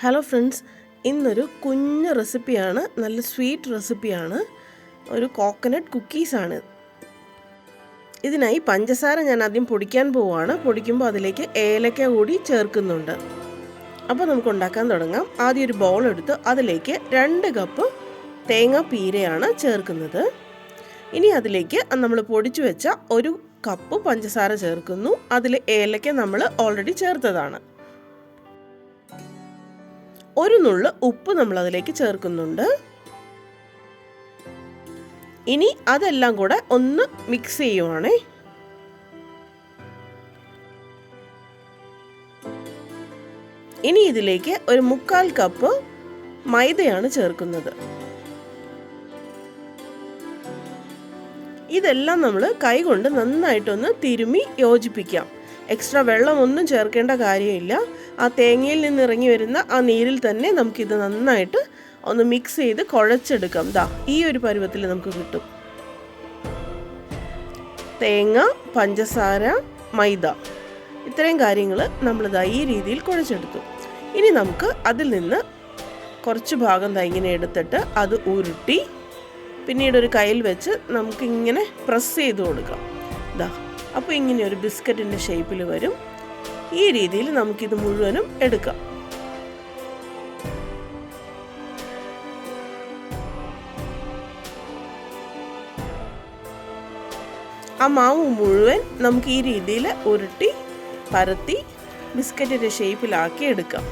Hello friends ഇന്നൊരു കുഞ്ഞ് റെസിപ്പിയാണ് നല്ല സ്വീറ്റ് റെസിപ്പിയാണ് ഒരു കോക്കനട്ട് കുക്കീസാണ് ഇതിനായി പഞ്ചസാര ഞാൻ ആദ്യം പൊടിക്കാൻ പോവുകയാണ് പൊടിക്കുമ്പോൾ അതിലേക്ക് ഏലക്ക കൂടി ചേർക്കുന്നുണ്ട്. അപ്പോൾ നമുക്ക് ഉണ്ടാക്കാൻ തുടങ്ങാം. ആദ്യം ഒരു ബൗൾ എടുത്ത് അതിലേക്ക് രണ്ട് കപ്പ് തേങ്ങ പീരയാണ് ചേർക്കുന്നത്. ഇനി അതിലേക്ക് നമ്മൾ പൊടിച്ചു വെച്ച ഒരു കപ്പ് പഞ്ചസാര ചേർക്കുന്നു. അതിൽ ഏലക്ക നമ്മൾ ഓൾറെഡി ചേർത്തതാണ്. ഒരു നുള്ളു ഉപ്പ് നമ്മൾ അതിലേക്ക് ചേർക്കുന്നുണ്ട്. ഇനി അതെല്ലാം കൂടെ ഒന്ന് മിക്സ് ചെയ്യുവാണേ. ഇനി ഇതിലേക്ക് ഒരു മുക്കാൽ കപ്പ് മൈദയാണ് ചേർക്കുന്നത്. ഇതെല്ലാം നമ്മൾ കൈകൊണ്ട് നന്നായിട്ടൊന്ന് തിരുമി യോജിപ്പിക്കാം. എക്സ്ട്രാ വെള്ളമൊന്നും ചേർക്കേണ്ട കാര്യമില്ല. ആ തേങ്ങയിൽ നിന്ന് ഇറങ്ങി വരുന്ന ആ നീരിൽ തന്നെ നമുക്കിത് നന്നായിട്ട് ഒന്ന് മിക്സ് ചെയ്ത് കുഴച്ചെടുക്കാം. ദാ ഈ ഒരു പരുവത്തിൽ നമുക്ക് കിട്ടും. തേങ്ങ പഞ്ചസാര മൈദ. ഇത്രയും കാര്യങ്ങൾ ദാ ഈ രീതിയിൽ കുഴച്ചെടുത്തു ഇനി നമുക്ക് അതിൽ നിന്ന് കുറച്ച് ഭാഗം ദാ ഇങ്ങനെ എടുത്തിട്ട് അത് ഉരുട്ടി പിന്നീട് ഒരു കയ്യിൽ വെച്ച് നമുക്കിങ്ങനെ പ്രസ് ചെയ്ത് കൊടുക്കാം. ഇതാ അപ്പോൾ ഇങ്ങനെ ഒരു ബിസ്ക്കറ്റിന്റെ ഷേപ്പിൽ വരും. ഈ രീതിയിൽ നമുക്കിത് മുഴുവനും എടുക്കാം. ആ മാവ് മുഴുവൻ നമുക്ക് ഈ രീതിയിൽ ഉരുട്ടി പരത്തി ബിസ്ക്കറ്റിന്റെ ഷേപ്പിലാക്കി എടുക്കാം.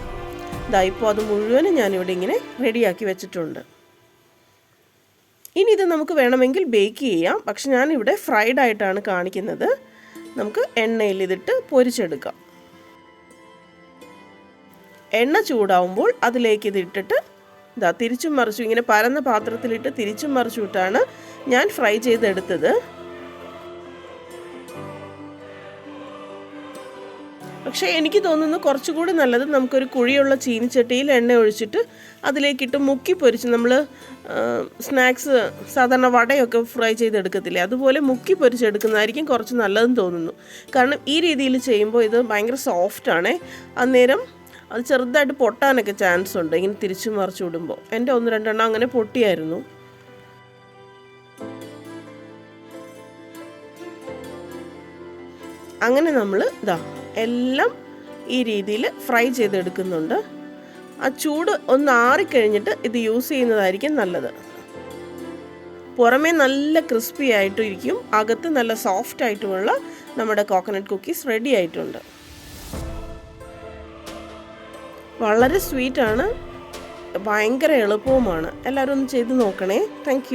ഇതാ ഇപ്പോൾ അത് മുഴുവനും ഞാനിവിടെ ഇങ്ങനെ റെഡിയാക്കി വെച്ചിട്ടുണ്ട്. ഇനി ഇത് നമുക്ക് വേണമെങ്കിൽ ബേക്ക് ചെയ്യാം. പക്ഷെ ഞാനിവിടെ ഫ്രൈഡ് ആയിട്ടാണ് കാണിക്കുന്നത്. നമുക്ക് എണ്ണയിൽ ഇതിട്ട് പൊരിച്ചെടുക്കാം. എണ്ണ ചൂടാവുമ്പോൾ അതിലേക്ക് ഇതിട്ടിട്ട് ഇതാ തിരിച്ചും മറിച്ചും ഇങ്ങനെ പരന്ന പാത്രത്തിലിട്ട് തിരിച്ചും മറിച്ചും ഇട്ടാണ് ഞാൻ ഫ്രൈ ചെയ്തെടുത്തത്. പക്ഷേ എനിക്ക് തോന്നുന്നു കുറച്ചുകൂടി നല്ലത് നമുക്കൊരു കുഴിയുള്ള ചീനിച്ചട്ടിയിൽ എണ്ണ ഒഴിച്ചിട്ട് അതിലേക്കിട്ട് മുക്കി പൊരിച്ച് നമ്മൾ സ്നാക്സ് സാധാരണ വടയൊക്കെ ഫ്രൈ ചെയ്തെടുക്കത്തില്ലേ? അതുപോലെ മുക്കി പൊരിച്ചെടുക്കുന്നതായിരിക്കും കുറച്ച് നല്ലതെന്ന് തോന്നുന്നു. കാരണം ഈ രീതിയിൽ ചെയ്യുമ്പോൾ ഇത് ഭയങ്കര സോഫ്റ്റാണേ അന്നേരം അത് ചെറുതായിട്ട് പൊട്ടാനൊക്കെ ചാൻസ് ഉണ്ട്. ഇങ്ങനെ തിരിച്ചു മറിച്ച് വിടുമ്പോൾ. എന്റെ ഒന്ന് രണ്ടെണ്ണം അങ്ങനെ പൊട്ടിയായിരുന്നു. അങ്ങനെ നമ്മൾ ഇതാ എല്ലാം ഈ രീതിയിൽ ഫ്രൈ ചെയ്തെടുക്കുന്നുണ്ട്. ആ ചൂട് ഒന്ന് ആറിക്കഴിഞ്ഞിട്ട് ഇത് യൂസ് ചെയ്യുന്നതായിരിക്കും നല്ലത്. പുറമേ നല്ല ക്രിസ്പി ആയിട്ടും ഇരിക്കും. അകത്ത് നല്ല സോഫ്റ്റ് ആയിട്ടുമുള്ള നമ്മുടെ കോക്കനട്ട് കുക്കീസ് റെഡി ആയിട്ടുണ്ട്. വളരെ സ്വീറ്റാണ്. ഭയങ്കര എളുപ്പവുമാണ്. എല്ലാവരും ഒന്ന് ചെയ്ത് നോക്കണേ. താങ്ക്